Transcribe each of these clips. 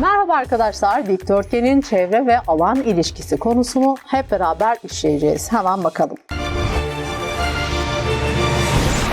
Merhaba arkadaşlar, dikdörtgenin çevre ve alan ilişkisi konusunu hep beraber işleyeceğiz. Hemen bakalım.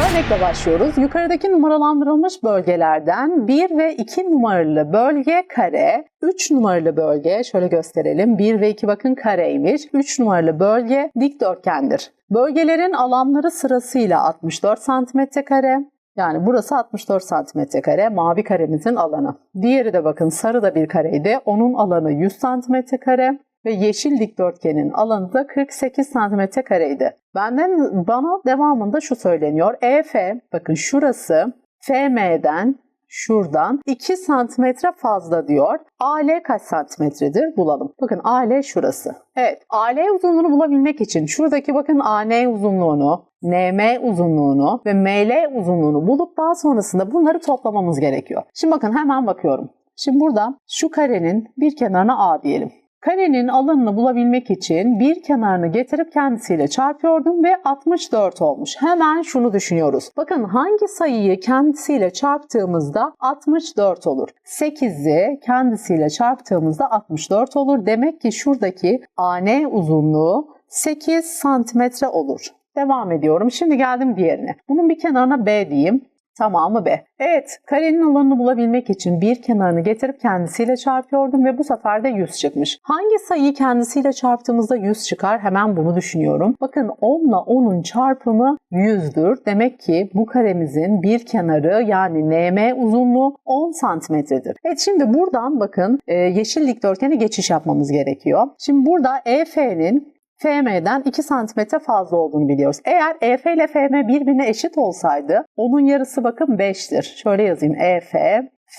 Örnekle başlıyoruz. Yukarıdaki numaralandırılmış bölgelerden 1 ve 2 numaralı bölge kare, 3 numaralı bölge şöyle gösterelim. 1 ve 2 bakın kareymiş. 3 numaralı bölge dikdörtgendir. Bölgelerin alanları sırasıyla 64 santimetre kare, yani burası 64 santimetre kare, mavi karemizin alanı. Diğeri de bakın sarı da bir kareydi. Onun alanı 100 santimetre kare ve yeşil dikdörtgenin alanı da 48 santimetre kareydi. Benden bana devamında şu söyleniyor. EF, bakın şurası FM'den şuradan 2 santimetre fazla diyor. AL kaç santimetredir bulalım. Bakın AL şurası. Evet AL uzunluğunu bulabilmek için şuradaki bakın AN uzunluğunu, NM uzunluğunu ve ML uzunluğunu bulup daha sonrasında bunları toplamamız gerekiyor. Şimdi bakın hemen bakıyorum. Şimdi burada şu karenin bir kenarına A diyelim. Karenin alanını bulabilmek için bir kenarını getirip kendisiyle çarpıyordum ve 64 olmuş. Hemen şunu düşünüyoruz. Bakın hangi sayıyı kendisiyle çarptığımızda 64 olur. 8'i kendisiyle çarptığımızda 64 olur. Demek ki şuradaki AN uzunluğu 8 santimetre olur. Devam ediyorum. Şimdi geldim diğerine. Bunun bir kenarına B diyeyim. Tamamı B. Evet, karenin alanını bulabilmek için bir kenarını getirip kendisiyle çarpıyordum ve bu sefer de 100 çıkmış. Hangi sayıyı kendisiyle çarptığımızda 100 çıkar? Hemen bunu düşünüyorum. Bakın 10 ile 10'un çarpımı 100'dür. Demek ki bu karemizin bir kenarı yani NM uzunluğu 10 santimetredir. Evet şimdi buradan bakın e, yeşil dikdörtgene geçiş yapmamız gerekiyor. Şimdi burada EF'nin FM'den 2 cm fazla olduğunu biliyoruz. Eğer EF ile FM birbirine eşit olsaydı onun yarısı bakın 5'tir. Şöyle yazayım EF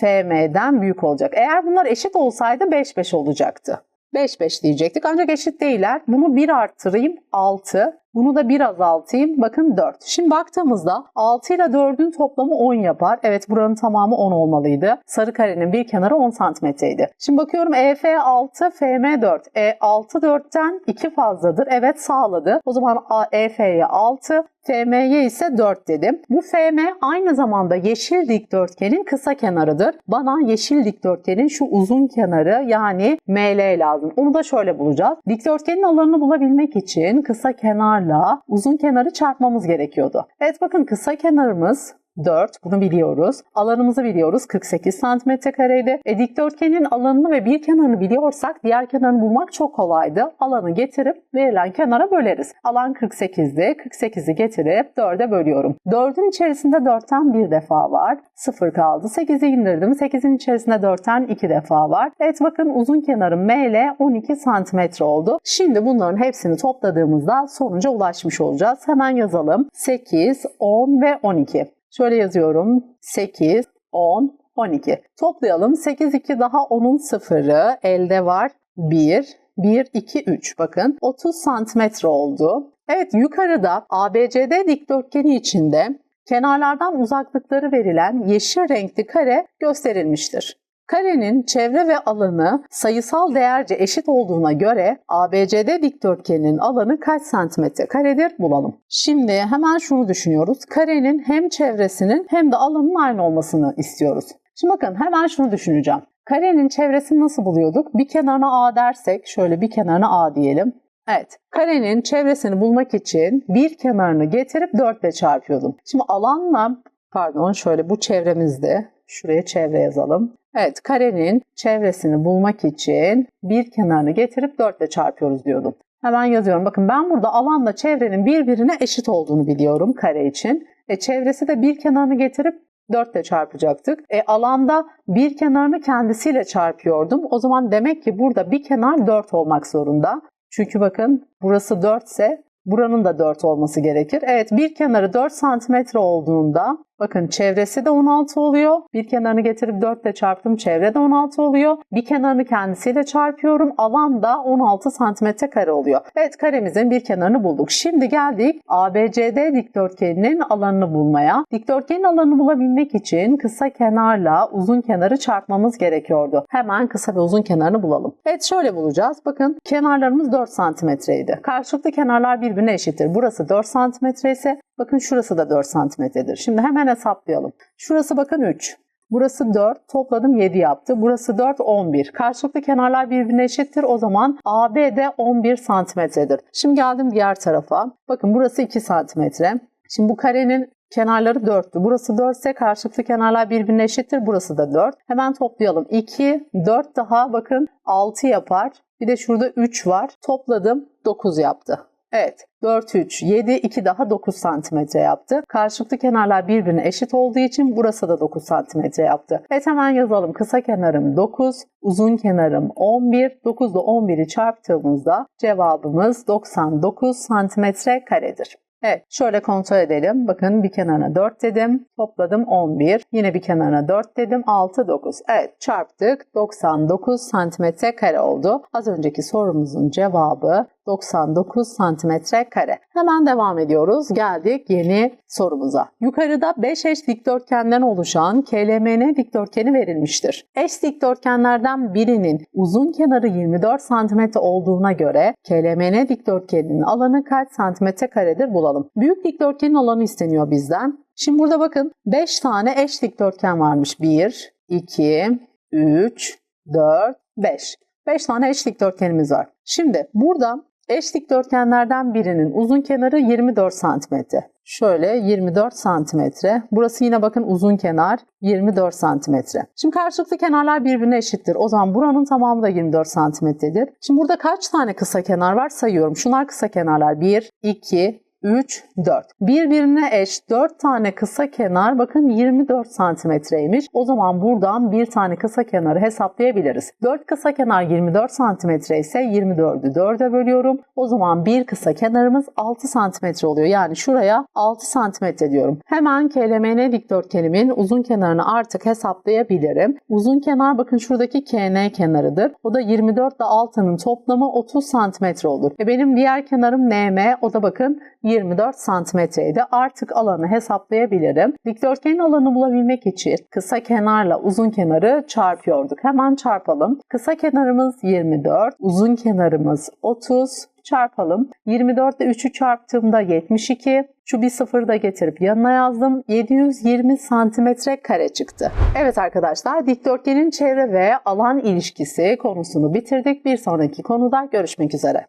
FM'den büyük olacak. Eğer bunlar eşit olsaydı 5 5 olacaktı. 5 5 diyecektik ancak eşit değiller. Bunu 1 arttırayım 6. Bunu da 1 azaltayım. Bakın 4. Şimdi baktığımızda 6 ile 4'ün toplamı 10 yapar. Evet buranın tamamı 10 olmalıydı. Sarı karenin bir kenarı 10 santimetreydi. Şimdi bakıyorum EF 6, FM 4. E 6 4'ten 2 fazladır. Evet sağladı. O zaman EF'ye 6, FM'ye ise 4 dedim. Bu FM aynı zamanda yeşil dikdörtgenin kısa kenarıdır. Bana yeşil dikdörtgenin şu uzun kenarı yani ML lazım. Onu da şöyle bulacağız. Dikdörtgenin alanını bulabilmek için kısa kenarla uzun kenarı çarpmamız gerekiyordu. Evet bakın kısa kenarımız 4. Bunu biliyoruz. Alanımızı biliyoruz. 48 santimetre kareydi. E, dikdörtgenin alanını ve bir kenarını biliyorsak diğer kenarını bulmak çok kolaydı. Alanı getirip verilen kenara böleriz. Alan 48'di. 48'i getirip 4'e bölüyorum. 4'ün içerisinde 4'ten bir defa var. 0 kaldı. 8'i indirdim. 8'in içerisinde 4'ten 2 defa var. Evet bakın uzun kenarım ML 12 santimetre oldu. Şimdi bunların hepsini topladığımızda sonuca ulaşmış olacağız. Hemen yazalım. 8, 10 ve 12. Şöyle yazıyorum. 8, 10, 12. Toplayalım. 8, 2 daha 10'un sıfırı. Elde var 1, 1, 2, 3. Bakın 30 santimetre oldu. Evet yukarıda ABCD dikdörtgeni içinde kenarlardan uzaklıkları verilen yeşil renkli kare gösterilmiştir. Karenin çevre ve alanı sayısal değerce eşit olduğuna göre ABCD dikdörtgeninin alanı kaç santimetre karedir bulalım. Şimdi hemen şunu düşünüyoruz. Karenin hem çevresinin hem de alanın aynı olmasını istiyoruz. Şimdi bakın hemen şunu düşüneceğim. Karenin çevresini nasıl buluyorduk? Bir kenarına A dersek şöyle bir kenarına A diyelim. Evet, karenin çevresini bulmak için bir kenarını getirip 4 ile çarpıyordum. Şimdi alanla, pardon şöyle bu çevremizde, şuraya çevre yazalım. Evet, karenin çevresini bulmak için bir kenarını getirip 4 ile çarpıyoruz diyordum. Hemen yazıyorum. Bakın ben burada alanla çevrenin birbirine eşit olduğunu biliyorum kare için. E, çevresi de bir kenarını getirip 4 ile çarpacaktık. E, alanda bir kenarını kendisiyle çarpıyordum. O zaman demek ki burada bir kenar 4 olmak zorunda. Çünkü bakın burası 4 ise buranın da 4 olması gerekir. Evet bir kenarı 4 santimetre olduğunda bakın çevresi de 16 oluyor. Bir kenarını getirip 4 ile çarptım. Çevre de 16 oluyor. Bir kenarını kendisiyle çarpıyorum. Alan da 16 santimetre kare oluyor. Evet karemizin bir kenarını bulduk. Şimdi geldik ABCD dikdörtgeninin alanını bulmaya. Dikdörtgenin alanını bulabilmek için kısa kenarla uzun kenarı çarpmamız gerekiyordu. Hemen kısa ve uzun kenarını bulalım. Evet şöyle bulacağız. Bakın kenarlarımız 4 santimetreydi. Karşılıklı kenarlar birbirine eşittir. Burası 4 santimetre ise bakın şurası da 4 santimetredir. Şimdi hemen hesaplayalım. Şurası bakın 3. Burası 4. Topladım 7 yaptı. Burası 4, 11. Karşılıklı kenarlar birbirine eşittir. O zaman AB de 11 santimetredir. Şimdi geldim diğer tarafa. Bakın burası 2 santimetre. Şimdi bu karenin kenarları 4'tü. Burası 4 ise karşılıklı kenarlar birbirine eşittir. Burası da 4. Hemen toplayalım. 2, 4 daha bakın 6 yapar. Bir de şurada 3 var. Topladım 9 yaptı. Evet 4, 3, 7, 2 daha 9 santimetre yaptı. Karşılıklı kenarlar birbirine eşit olduğu için burası da 9 santimetre yaptı. Evet hemen yazalım. Kısa kenarım 9, uzun kenarım 11. 9 ile 11'i çarptığımızda cevabımız 99 santimetre karedir. Evet şöyle kontrol edelim. Bakın bir kenarına 4 dedim. Topladım 11. Yine bir kenarına 4 dedim. 6, 9. Evet çarptık. 99 santimetre kare oldu. Az önceki sorumuzun cevabı 99 santimetre kare. Hemen devam ediyoruz. Geldik yeni sorumuza. Yukarıda 5 eş dikdörtgenden oluşan KLMN dikdörtgeni verilmiştir. Eş dikdörtgenlerden birinin uzun kenarı 24 santimetre olduğuna göre KLMN dikdörtgeninin alanı kaç santimetre karedir bulalım. Büyük dikdörtgenin alanı isteniyor bizden. Şimdi burada bakın 5 tane eş dikdörtgen varmış. 1, 2, 3, 4, 5. 5 tane eş dikdörtgenimiz var. Şimdi burada eş dikdörtgenlerden birinin uzun kenarı 24 santimetre. Şöyle 24 santimetre. Burası yine bakın uzun kenar 24 santimetre. Şimdi karşılıklı kenarlar birbirine eşittir. O zaman buranın tamamı da 24 santimetredir. Şimdi burada kaç tane kısa kenar var sayıyorum. Şunlar kısa kenarlar. 1, 2, 3, 4. Birbirine eş 4 tane kısa kenar bakın 24 santimetreymiş. O zaman buradan bir tane kısa kenarı hesaplayabiliriz. 4 kısa kenar 24 santimetre ise 24'ü 4'e bölüyorum. O zaman bir kısa kenarımız 6 santimetre oluyor. Yani şuraya 6 santimetre diyorum. Hemen KLMN dikdörtgenimin uzun kenarını artık hesaplayabilirim. Uzun kenar bakın şuradaki KN kenarıdır. O da 24 ile 6'nın toplamı 30 santimetre olur. E benim diğer kenarım NM o da bakın 24 santimetreydi. Artık alanı hesaplayabilirim. Dikdörtgenin alanı bulabilmek için kısa kenarla uzun kenarı çarpıyorduk. Hemen çarpalım. Kısa kenarımız 24, uzun kenarımız 30 çarpalım. 24 ile 3'ü çarptığımda 72. Şu bir sıfırı da getirip yanına yazdım. 720 santimetre kare çıktı. Evet arkadaşlar dikdörtgenin çevre ve alan ilişkisi konusunu bitirdik. Bir sonraki konuda görüşmek üzere.